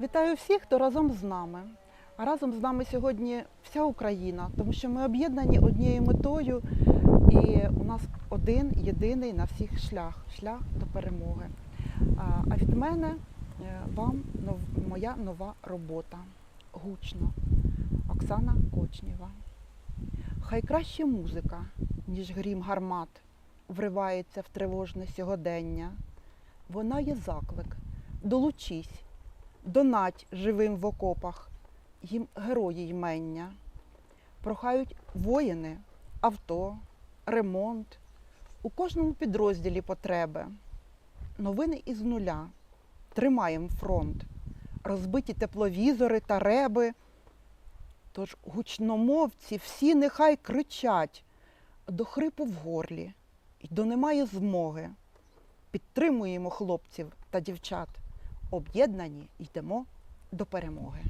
Вітаю всіх, хто разом з нами. А разом з нами сьогодні вся Україна, тому що ми об'єднані однією метою, і у нас один єдиний на всіх шлях шлях до перемоги. А від мене е, вам моя нова робота. Гучно. Оксана Кочнєва. Хай краще музика, ніж грім гармат, вривається в тривожне сьогодення. Вона є заклик. Долучись, донать живим в окопах, їм герої ймення. Прохають воїни, авто, ремонт, у кожному підрозділі потреби. Новини із нуля. Тримаєм фронт, розбиті тепловізори та реби. Тож гучномовці всі нехай кричать до хрипу в горлі і до немає змоги. Підтримуємо хлопців та дівчат. Об'єднані йдемо до перемоги.